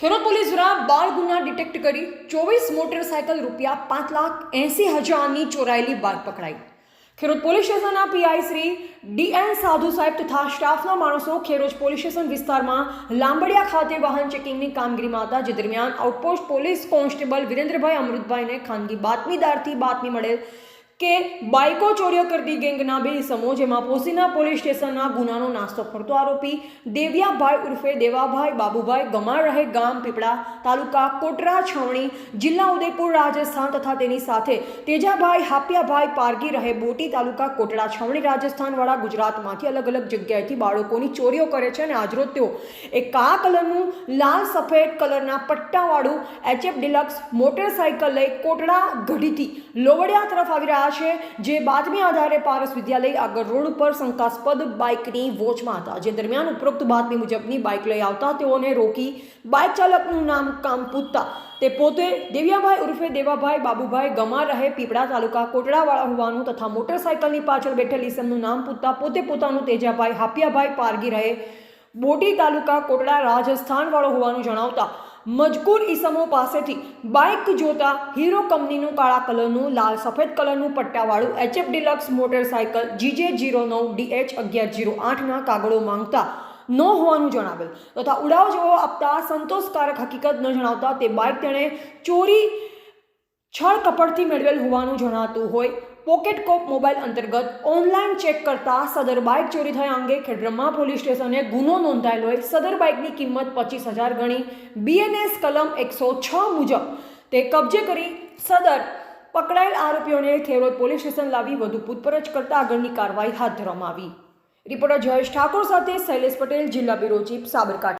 ખેડૂત પોલીસ દ્વારા બાળ ગુના ડિટેક્ટ કરી ચોવીસ મોટરસાયકલ રૂપિયા પાંચ લાખ એંસી હજારની ચોરાયેલી બાઇક પકડાઈ. ખેરોદ પોલીસ સ્ટેશનના પીઆઈ શ્રી ડીએન સાધુ સાહેબ તથા સ્ટાફના માણસો ખેરોજ પોલીસ સ્ટેશન વિસ્તારમાં લાંબડિયા ખાતે વાહન ચેકિંગની કામગીરીમાં હતા જે દરમિયાન આઉટપોસ્ટ પોલીસ કોન્સ્ટેબલ વિરેન્દ્રભાઈ અમૃતભાઈને ખાનગી બાતમીદારથી બાતમી મળેલ કે બાઇકો ચોરીઓ કરતી ગેંગના બે ઇસમો જેમાં પોસીના પોલીસ સ્ટેશનના ગુનાનો નાસ્તો કરતો આરોપી દેવિયાભાઈ ઉર્ફે દેવાભાઈ બાબુભાઈ ગમાર રહે ગામ પીપળા તાલુકા કોટરા છાવણી, જિલ્લા ઉદયપુર, રાજસ્થાન તથા તેની સાથે તેજાભાઈ હાપિયાભાઈ પારગી રહે બોટી તાલુકા કોટડા છાવણી, રાજસ્થાનવાળા ગુજરાતમાંથી અલગ અલગ જગ્યાએથી બાળકોની ચોરીઓ કરે છે અને આજરોજ તેઓ એક કાળા કલરનું લાલ સફેદ કલરના પટ્ટાવાળું એચએફ ડિલક્સ મોટરસાઇકલ લઈ કોટડા ગઢીથી લોવડિયા તરફ આવી રહ્યા છે જે બાતમી આધારે પારસ વિદ્યાલય આગળ રોડ ઉપર શંકાસ્પદ બાઇકની વોચમાં હતા. જે દરમિયાન ઉપરોક્ત બાતમી મુજબની બાઇક લઈ આવતા તેઓને રોકી બાઇક ચાલકનું નામ કામ પૂછતા તે પોતે દેવિયાભાઈ ઉર્ફે દેવાભાઈ બાબુભાઈ ગમા રહે પીપળા તાલુકા કોટડાવાળા હોવાનું તથા મોટરસાઇકલની પાછળ બેઠેલ ઈસમનું નામ પૂછતા પોતે પોતાનું તેજાભાઈ હાપિયાભાઈ પારગી રહે બોટી તાલુકા કોટડા રાજસ્થાનવાળો હોવાનું જણાવતા મજકૂર ઈસમો પાસેથી બાઇક જોતા હીરો કંપનીનું કાળા કલરનું, લાલ સફેદ કલરનું પટ્ટાવાળું HF deluxe motorcycle GJ zero નવ ડીએચ અગિયાર જીરો આઠના કાગળો માંગતા ન હોવાનું જણાવેલ તથા ઉડાવ જેવો આપતા સંતોષકારક હકીકત ન જણાવતા તે બાઇક તેણે ચોરી છળ કપડથી મેળવેલ હોવાનું જણાતું હોય. પોકેટ કોપ મોબાઈલ અંતર્ગત ઓનલાઈન ચેક કરતા સદર બાઇક ચોરી થયા અંગે ખેડબ્રહ્મા પોલીસ સ્ટેશને ગુનો નોંધાયેલો હોય સદર બાઇકની કિંમત પચીસ હજાર ગણી. બીએનએસ કલમ એકસો છ મુજબ તે કબજે કરી સદર પકડાયેલ આરોપીઓને ખેરોદ પોલીસ સ્ટેશન લાવી વધુ પૂછપરછ કરતા આગળની કાર્યવાહી હાથ ધરવામાં આવી. રિપોર્ટર જયેશ ઠાકોર સાથે શૈલેષ પટેલ, જિલ્લા બ્યુરો ચીફ સાબરકાંઠા.